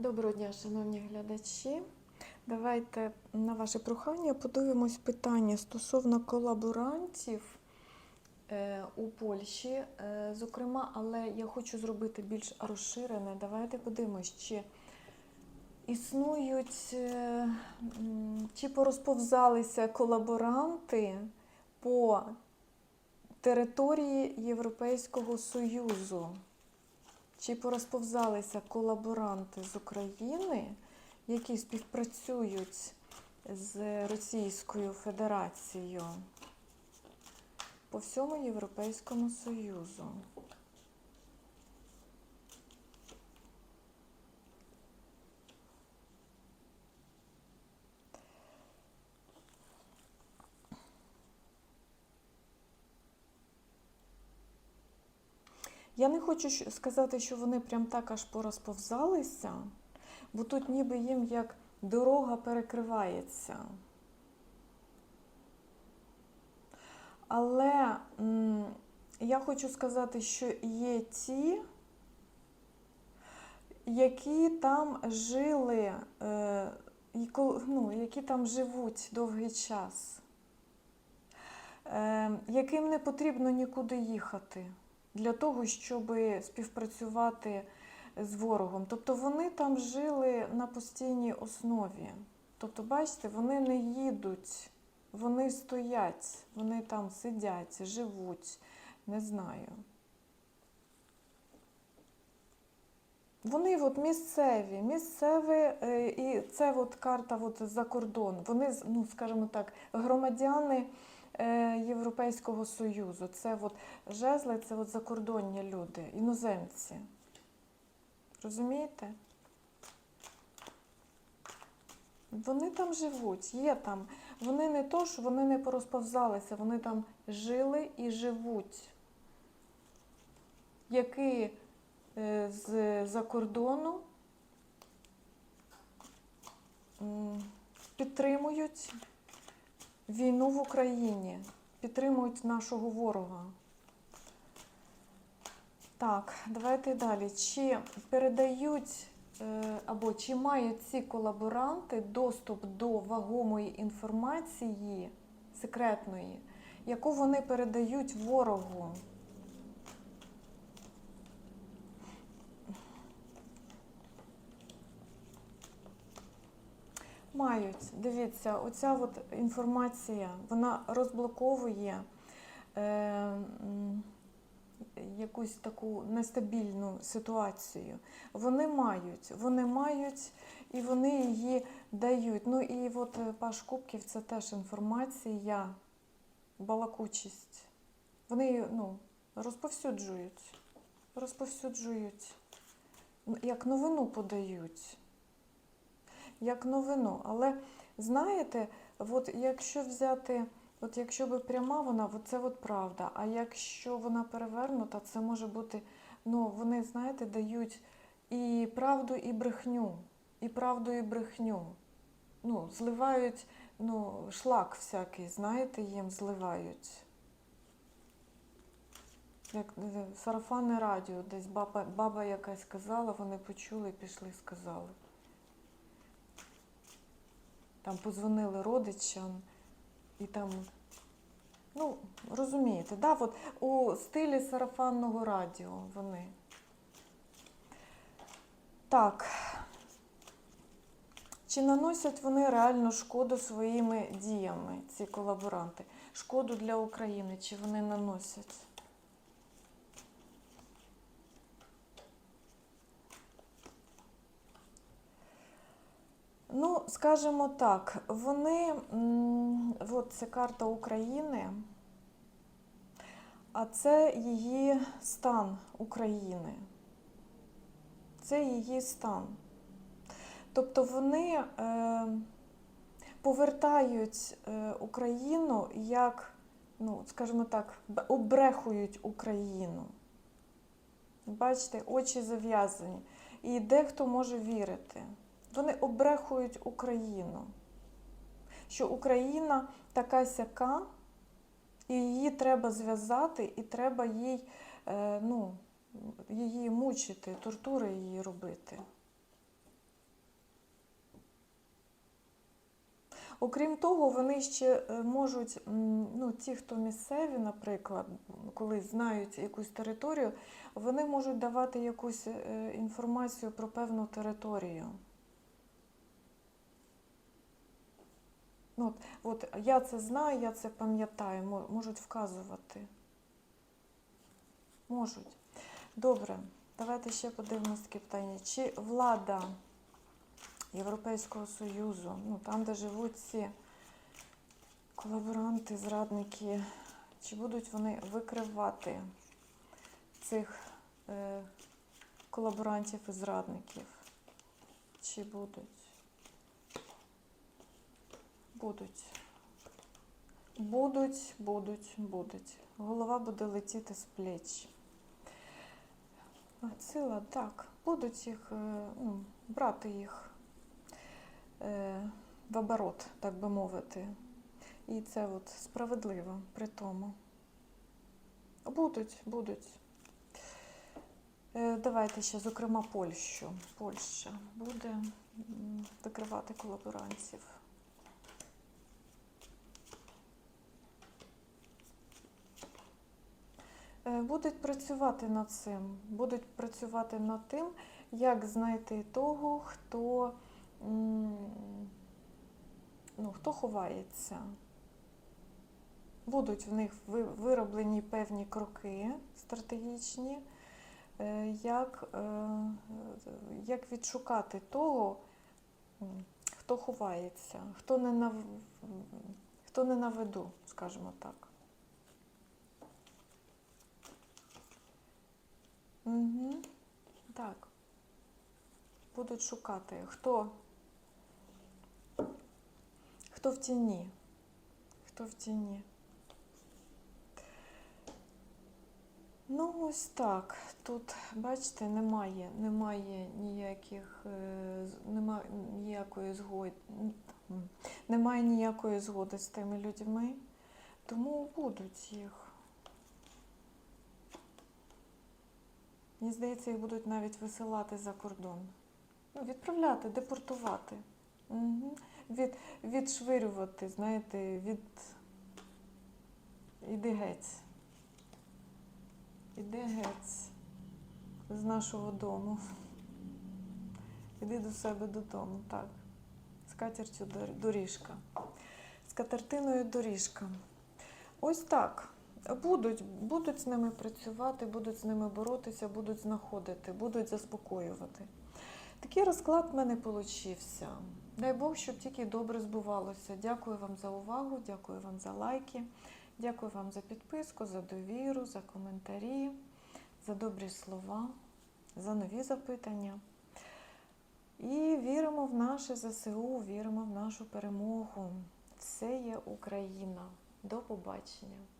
Доброго дня, шановні глядачі. Давайте на ваше прохання подивимось питання стосовно колаборантів е, у Польщі. Е, зокрема, але я хочу зробити більш розширене. Давайте подивимось, чи існують, е, чи порозповзалися колаборанти по території Європейського Союзу. Чи порозповзалися колаборанти з України, які співпрацюють з Російською Федерацією по всьому Європейському Союзу? Я не хочу сказати, що вони прям так аж порозповзалися, бо тут ніби їм як дорога перекривається. Але я хочу сказати, що є ті, які там жили, е, ну, які там живуть довгий час, е, яким не потрібно нікуди їхати для того, щоб співпрацювати з ворогом. Тобто вони там жили на постійній основі. Тобто, бачите, вони не їдуть, вони стоять, вони там сидять, живуть, не знаю. Вони от місцеві, місцеві, е, і це от карта от за кордон. Вони, ну, скажімо так, громадяни Європейського Союзу. Це от жезли, це от закордонні люди, іноземці. Розумієте? Вони там живуть, є там. Вони не то, що вони не порозповзалися, вони там жили і живуть. Які е, з-за кордону підтримують війну в Україні, підтримують нашого ворога. Так, давайте далі. Чи передають е, або чи мають ці колаборанти доступ до вагомої інформації секретної, яку вони передають ворогу? Мають. Дивіться, оця от інформація, вона розблоковує е, якусь таку нестабільну ситуацію. Вони мають, вони мають і вони її дають. Ну і от е, Паш Кубків це теж інформація, балакучість. Вони її, ну, розповсюджують, розповсюджують, як новину подають як новину. Але знаєте, от якщо взяти, от якщо би пряма вона, от це от правда. А якщо вона перевернута, це може бути, ну вони, знаєте, дають і правду, і брехню, і правду, і брехню. Ну, зливають, ну, шлак всякий, знаєте, їм зливають. Як е, сарафанне радіо, десь баба, баба якась казала, вони почули, пішли, сказали. Там позвонили родичам і там, ну, розумієте, да, от у стилі сарафанного радіо вони. Так. Чи наносять вони реально шкоду своїми діями, ці колаборанти? Шкоду для України, чи вони наносять? Ну, скажімо так, вони, от це карта України, а це її стан України. Це її стан. Тобто вони е, повертають е, Україну як, ну, скажімо так, обрехують Україну. Бачите, очі зав'язані. І дехто може вірити. Вони обрехують Україну, що Україна така сяка, і її треба зв'язати, і треба їй, е, ну, її мучити, тортури її робити. Окрім того, вони ще е, можуть, ну, ті, хто місцеві, наприклад, коли знають якусь територію, вони можуть давати якусь е, інформацію про певну територію. Ну, от, от я це знаю, я це пам'ятаю, можуть вказувати. Можуть. Добре, давайте ще подивимось таке питання. Чи влада Європейського Союзу, ну там, де живуть ці колаборанти, зрадники, чи будуть вони викривати цих е, колаборантів і зрадників? Чи будуть? Будуть. Будуть, будуть, будуть. Голова буде летіти з плеч. Сила, так, будуть їх, е, ну, брати їх е, в оборот, так би мовити. І це от справедливо при тому. Будуть, будуть. Е, Давайте ще, зокрема, Польщу. Польща буде викривати колаборантів. Будуть працювати над цим. Будуть працювати над тим, як знайти того, хто, ну, хто ховається. Будуть в них вироблені певні кроки стратегічні, е, як, е, як відшукати того, хто ховається, хто не на, хто не на виду, скажімо так. Угу. Так. Будуть шукати, хто, хто в тіні. Хто в тіні. Ну, ось так. Тут, бачите, немає, немає ніяких, е, з- нема, ніякої згоди, немає ніякої згоди з тими людьми, тому будуть їх. Мені здається, їх будуть навіть висилати за кордон. Ну, відправляти, депортувати. Угу. Від, відшвирювати, знаєте, від. Іди геть. Іди геть з нашого дому. Іди до себе додому, так. З катертю доріжка. З катертиною доріжка. Ось так. Будуть, будуть з ними працювати, будуть з ними боротися, будуть знаходити, будуть заспокоювати. Такий розклад в мене получився. Дай Бог, щоб тільки добре збувалося. Дякую вам за увагу, дякую вам за лайки, дякую вам за підписку, за довіру, за коментарі, за добрі слова, за нові запитання. І віримо в наше ЗСУ, віримо в нашу перемогу. Все є Україна. До побачення.